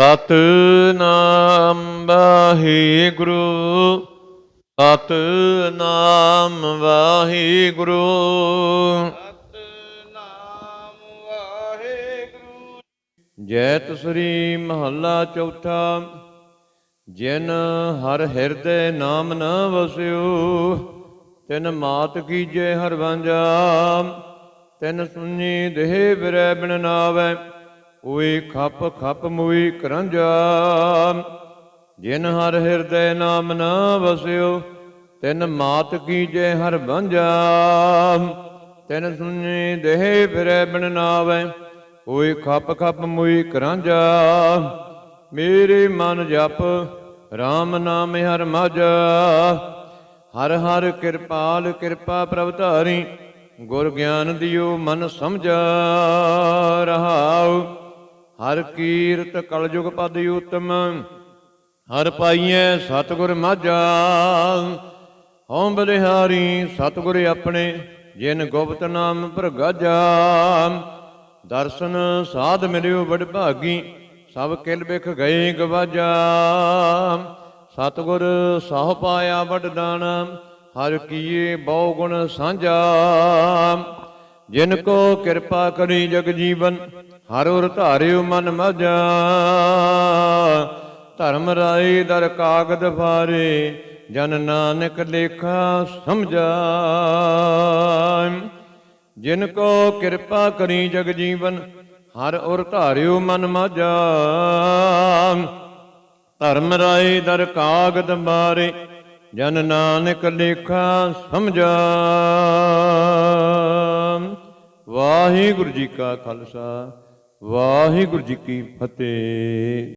ਸਤਨਾਮ ਵਾਹਿਗੁਰੂ ਸਤਨਾਮ ਵਾਹਿਗੁਰੂ। ਸਤਨਾਮ ਵਾਹਿਗੁਰੂ। ਜੈਤ ਸ੍ਰੀ ਮਹੱਲਾ ਚੌਥਾ ਜਿਨ ਹਰ ਹਿਰਦੇ ਨਾਮ ਨ ਵਸਿਓ ਤਿਨ ਮਾਤ ਕੀਜੇ ਹਰ ਵਾਂਝਾ ਤਿਨ ਸੁਣੀ ਦੇਹ ਬਿਰੈ ਬਿਨ ਨਾਵੈ। ਕੋਈ ਖਪ ਖਪ ਮੁਈ ਕਰੰਜਾ, ਜਿਨ ਹਰ ਹਿਰਦੇ ਨਾਮ ਨਾ ਵਸਿਓ, ਤਿਨ ਮਾਤ ਕੀ ਜੈ ਹਰ ਵਾਂਝਾ ਤਿਨ ਸੁਣੀ ਦੇਹ ਬਿਰੈ ਬਿਨ ਨਾਵੈ, ਓਏ ਖਪ ਖਪ ਮੁਈ ਕਰਾਂਜਾ, ਮੇਰੇ ਮਨ ਜਪ RAM ਨਾਮ ਹਰ ਮਜ ਹਰ ਹਰ ਕਿਰਪਾਲ ਕਿਰਪਾ ਪ੍ਰਭ ਧਾਰੀ, ਗੁਰ ਗਿਆਨ ਦਿਓ ਮਨ ਸਮਝਾ ਰਹਾਉ। ਹਰ ਕੀਰਤ ਕਲਯੁਗ ਪਦ ਉਤਮ, ਹਰ ਪਾਈਐ ਸਤਿਗੁਰ ਮਾਝਾ। ਹਉ ਬਲਿਹਾਰੀ ਸਤਿਗੁਰ ਆਪਣੇ, ਜਿਨ ਗੁਪਤ ਨਾਮ ਪ੍ਰਗਾਜਾ ਦਰਸ਼ਨ ਸਾਧ ਮਿਲਿਓ ਬੜ ਭਾਗੀ, ਸਭ ਕਿਲ ਬਿਖ ਗਏ ਗਵਾਜਾ ਸਤਿਗੁਰ ਸਾਹ ਪਾਇਆ ਵਡ ਦਾਨ, ਹਰ ਕੀਏ ਬਹੁ ਗੁਣ ਸਾਂਝਾ। ਜਿਨ ਕੋ ਕਿਰਪਾ ਕਰੀ ਜਗ ਜੀਵਨ ਹਰ ਔਰ ਧਾਰਿਓ ਮਨ ਮਜ਼ਾ ਧਰਮ ਰਾਈ ਦਰ ਕਾਗਦ ਫਾਰੇ ਜਨ ਨਾਨਕ ਲੇਖਾ ਸਮਝਾ। ਜਿਨ ਕੋ ਕਿਰਪਾ ਕਰੀ ਜਗ ਜੀਵਨ, ਹਰ ਉਰ ਧਾਰਿਓ ਮਨ ਮਾਝਾ। ਧਰਮ ਰਾਏ ਦਰ ਕਾਗਦ ਮਾਰੇ ਜਨ ਨਾਨਕ ਲੇਖਾ ਸਮਝਾ। ਵਾਹਿਗੁਰੂ ਜੀ ਕਾ ਖਾਲਸਾ। ਵਾਹਿਗੁਰੂ ਜੀ ਕੀ ਫਤਿਹ।